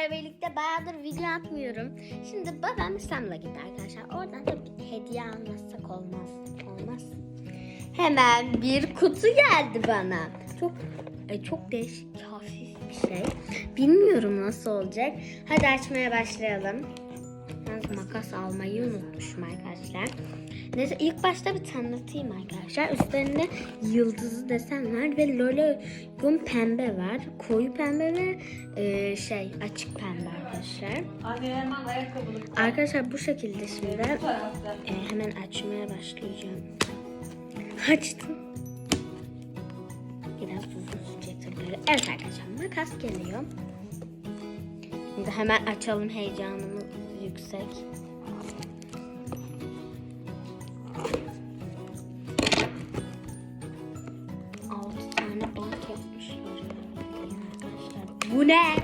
sizlerle birlikte bayağıdır video atmıyorum. Şimdi babam İstanbul'a gitti arkadaşlar. Oradan da bir hediye almazsak olmaz. Olmaz. Hemen bir kutu geldi bana. Çok e, çok değişik, hafif bir şey. Bilmiyorum nasıl olacak. Hadi açmaya başlayalım. Ben makas almayı unutmuşum arkadaşlar. Neyse ilk başta bir tanıtayım arkadaşlar. Üstlerinde yıldızı desen var ve logon pembe var. Koyu pembe ve e, şey açık pembe arkadaşlar. Arkadaşlar bu şekilde şimdi e, hemen açmaya başlayacağım. Açtım. Biraz uzun sürecek tabii. Evet arkadaşlar makas geliyor. Şimdi hemen açalım heyecanımız yüksek. Bu ne?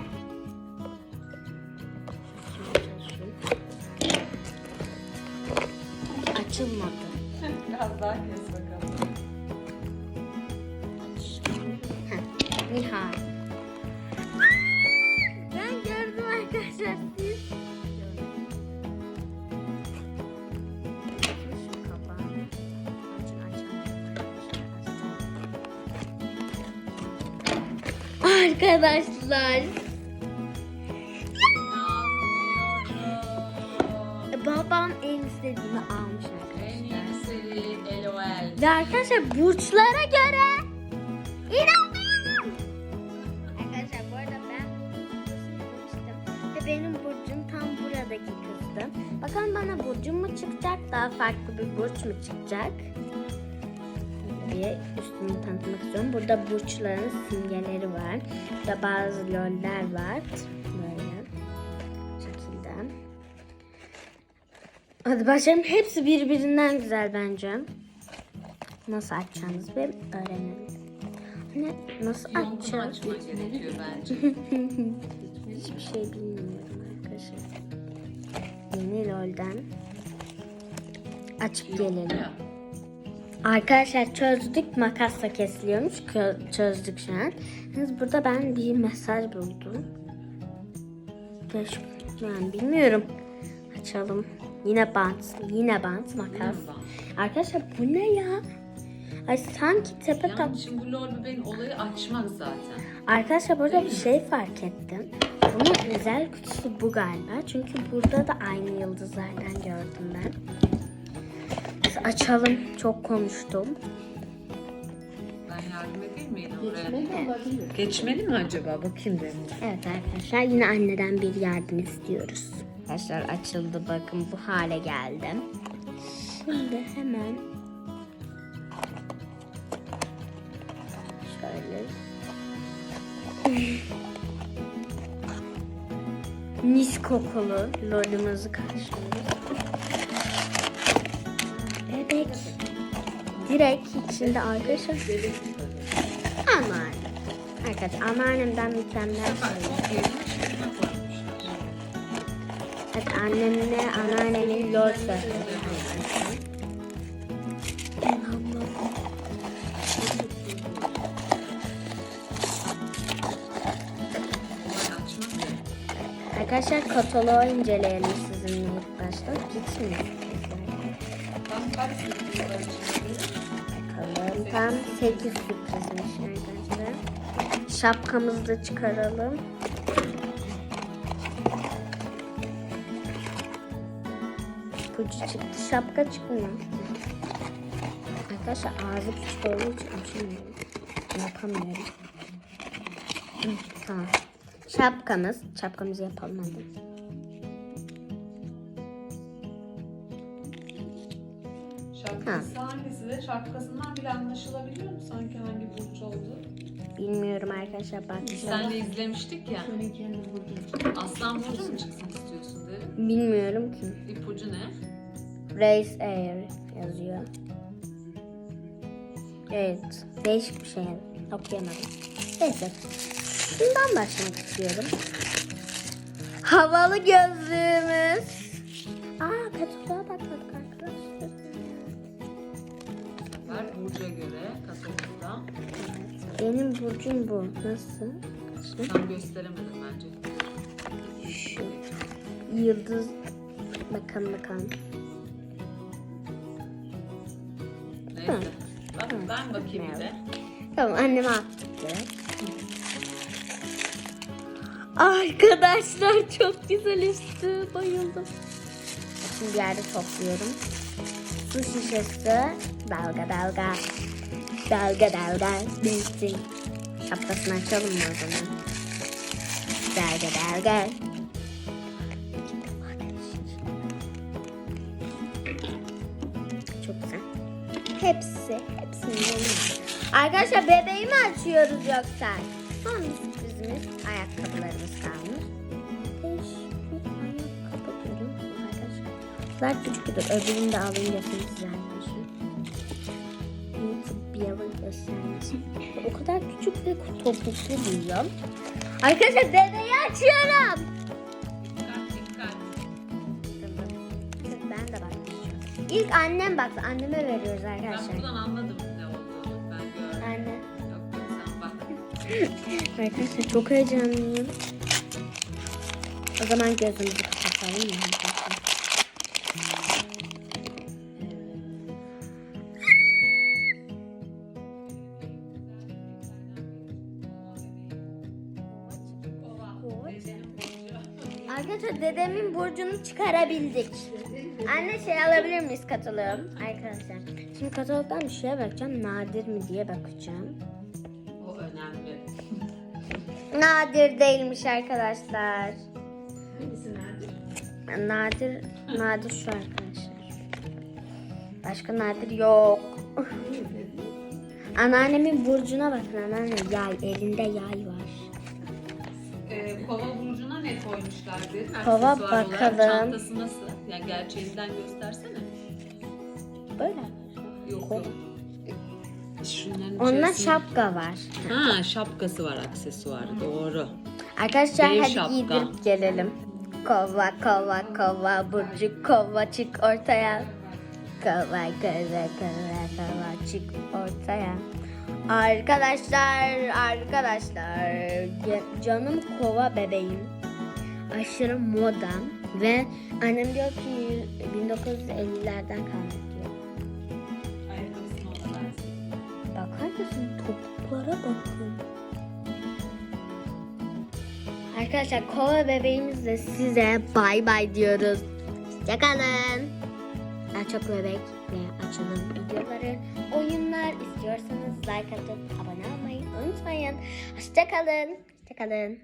Açılmadı. Biraz daha kes bakalım. Arkadaşlar babam en istediğimi almış En arkadaşlar. yeni seri LOL. Ve arkadaşlar burçlara göre inanmıyorum. Arkadaşlar bu arada ben. Ve benim burcum tam buradaki kızdı. Bakalım bana burcum mu çıkacak? Daha farklı bir burç mu çıkacak? Diye üstünü tanıtmak istiyorum. Burada burçların simgeleri var. Burada bazı loller var. Böyle. Bu şekilde. Hadi başlayalım. Hepsi birbirinden güzel bence. Nasıl açacağımızı bir öğrenelim. Ne, nasıl açacağız? Hiçbir şey bilmiyorum arkadaşlar. Yeni LOL'den açıp gelelim. Arkadaşlar çözdük makasla kesiliyormuş. Çözdük şu an. Yalnız burada ben bir mesaj buldum. Yani bilmiyorum. Açalım. Yine bant. Yine bant makas. Arkadaşlar bu ne ya? Ay sanki tepe tak. Yani şimdi bu LOL bebeğin olayı açmak zaten. Arkadaşlar burada bir şey fark ettim. Bunun özel kutusu bu galiba. Çünkü burada da aynı yıldızlardan gördüm ben. Biz açalım. Çok konuştum. Ben yardım edeyim mi yine oraya? Evet. Geçmeli mi acaba? Bakayım dedim. Evet arkadaşlar yine anneden bir yardım istiyoruz. Arkadaşlar açıldı bakın bu hale geldi. Şimdi hemen şöyle mis kokulu lolumuzu karşılıyoruz. Bebek. Direkt içinde arkadaşlar. Aman. Arkadaşlar anneannemden mükemmel şeyler. Evet annemle anneannemin ya. Arkadaşlar kataloğu inceleyelim sizinle ilk başta. Gitmiyor. Bakalım. Tam 8 sürprizmiş arkadaşlar. Şapkamızı da çıkaralım. İpucu çıktı. Şapka çıkmıyor. Arkadaşlar ağzı küçük olduğu için açamıyorum. Yapamıyorum. Tamam. Şapkamız. Şapkamızı yapalım hadi. Hangisi de şapkasından bile anlaşılabiliyor mu sanki hangi burç olduğu? Bilmiyorum arkadaşlar Biz bakacağım. seninle izlemiştik ya. Aslan burcu mu çıksın istiyorsun dedim. Bilmiyorum ki. İpucu ne? Race Air yazıyor. Evet. Değişik bir şey. Okuyamadım. Neyse. Şundan başlamak istiyorum. Havalı gözlüğümüz. Burca göre katalogda. Benim burcum bu. Nasıl? Tam gösteremedim bence. Şu yıldız bakalım bakalım. Neyse. Bak ben bakayım bir de. Tamam anneme direkt. Arkadaşlar çok güzel üstü. Bayıldım. Şimdi bir yerde topluyorum. Su şişesi. Dalga dalga. Dalga dalga. Bilsin. Şapkasını açalım mı o zaman? Dalga dalga. Çok güzel. Hepsi, hepsini. Arkadaşlar bebeği mi açıyoruz yoksa? Son sürprizimiz ayakkabılarımız kalmış. Arkadaşlar. Bunlar küçük bir öbürünü de arkadaşlar. YouTube bir yalan göstermesin. O kadar küçük ve topuklu duyuyor. Arkadaşlar bebeği açıyorum. Ben de bakmışım. İlk annem baktı. Anneme veriyoruz Ben arkadaşlar. buradan anladım ne olduğunu. Ben gördüm. Anne. Yok yok sen bak. Arkadaşlar çok heyecanlıyım. O zaman gözümüzü kapatalım mı? Arkadaşlar? Dedemin burcunu çıkarabildik. Anne şey alabilir miyiz katalog? Arkadaşlar. Şimdi katalogdan bir şeye bakacağım. Nadir mi diye bakacağım. O önemli. Nadir değilmiş arkadaşlar. Hangisi nerede? Nadir, nadir şu arkadaşlar. Başka nadir yok. Anneannemin burcuna bakın anneanne yay elinde yay var. Ee, kova burcuna ne koymuşlardı? Kova Aksesuar olarak bakalım. Çantası nasıl? Yani gerçeğinden göstersene. Böyle. Yok yok. Şunların Onunla içerisinde- şapka var. Ha şapkası var aksesuar doğru. Arkadaşlar Bir hadi şapka. giydirip gelelim. Kova kova kova burcu kova çık ortaya. Kova kova kova kova çık ortaya. Arkadaşlar arkadaşlar ca- canım kova bebeğim. Aşırı moda ve annem diyor ki 1950'lerden kalmış diyor. Bakar mısın topuklara bakın. Arkadaşlar kova bebeğimizle size bay bay diyoruz. Hoşçakalın. Daha çok bebek ve açılım videoları, oyunlar istiyorsanız like atıp abone olmayı unutmayın. Hoşçakalın. Hoşçakalın.